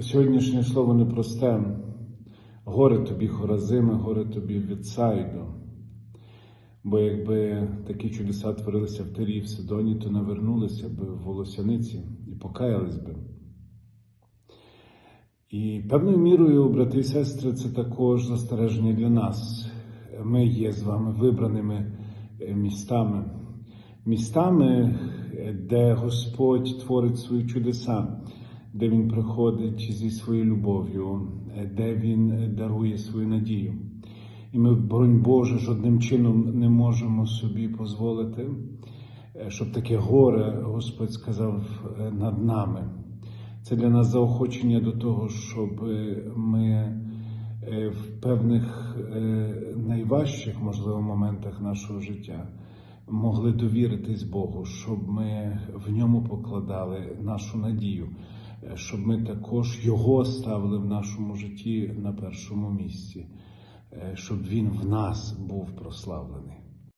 Сьогоднішнє слово непросте. Горе тобі, Хоразиме, горе тобі Віцайдо. Бо якби такі чудеса творилися в Тирі і в Сидоні, то навернулися б в волосяниці і покаялись би. І певною мірою, брати і сестри, це також застереження для нас. Ми є з вами вибраними е, містами, містами, е, де Господь творить свої чудеса, де Він приходить зі своєю любов'ю, е, де Він дарує свою надію. І ми, боронь Боже, жодним чином не можемо собі дозволити, е, щоб таке горе Господь сказав е, над нами. Це для нас заохочення до того, щоб е, ми е, в певних е, найважчих, можливо, моментах нашого життя могли довіритись Богу, щоб ми в ньому покладали нашу надію, е, щоб ми також Його ставили в нашому житті на першому місці, е, щоб Він в нас був прославлений.